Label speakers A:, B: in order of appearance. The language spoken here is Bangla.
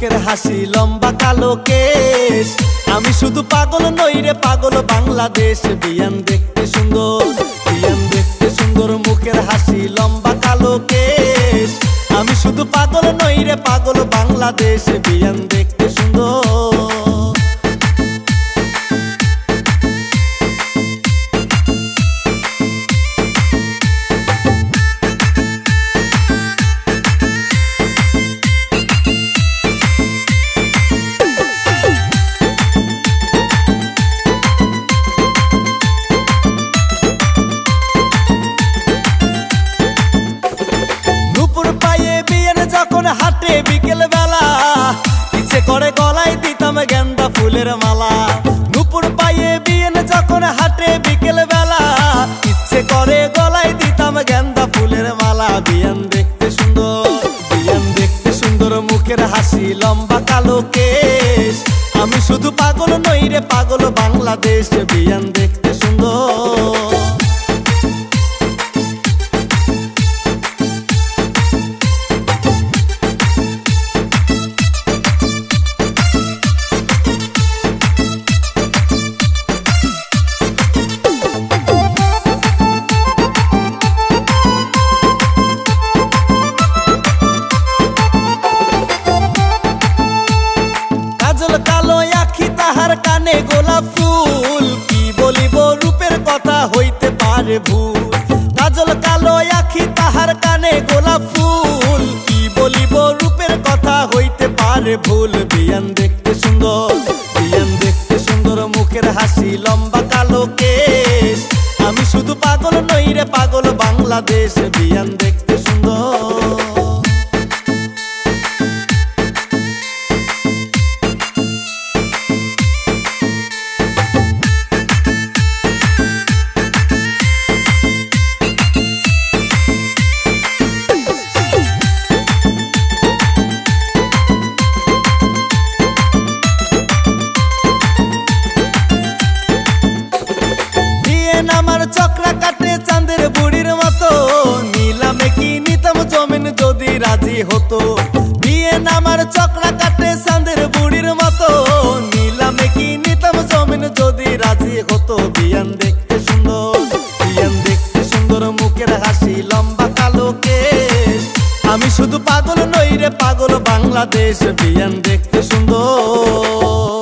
A: মুখের হাসি, লম্বা কালো কেশ। আমি শুধু পাগল নই রে, পাগল বাংলাদেশ। বিয়ান দেখতে সুন্দর, বিয়ান দেখতে সুন্দর, মুখের হাসি, লম্বা কালো কেশ। আমি শুধু পাগল নই রে, পাগল বাংলাদেশ। বিয়ান যখন হাটে বিকেল বেলা ইচ্ছে করে গলায় দিতাম গেন্দা ফুলের মালা। নুপুর পায়ে বিয়েন যখন হাটে বিকেল বেলা ইচ্ছে করে গলায় দিতাম গেন্দা ফুলের মালা। বিয়ান দেখতে সুন্দর, বিয়ান দেখতে সুন্দর, মুখের হাসি লম্বা কালো কেশ। আমি শুধু পাগল নই রে, পাগল বাংলাদেশ। বিয়ান দেখতে সুন্দর তাহার গোলাপ ফুল, কি বলিব? রূপের কথা হইতে পারে ভুল। কাজল কালো আখি তাহার কানে গোলাপ ফুল, কি বলিব? রূপের কথা হইতে পারে ভুল। বিয়ান দেখতে সুন্দর, বিয়ান দেখতে সুন্দর, মুখের হাসি লম্বা কালো কেশ। আমি শুধু পাগল নই রে, পাগল বাংলাদেশ। বিয়ান দেখতে পাগল পাগল বাংলাদেশ বিয়ান দেখতে সুন্দর।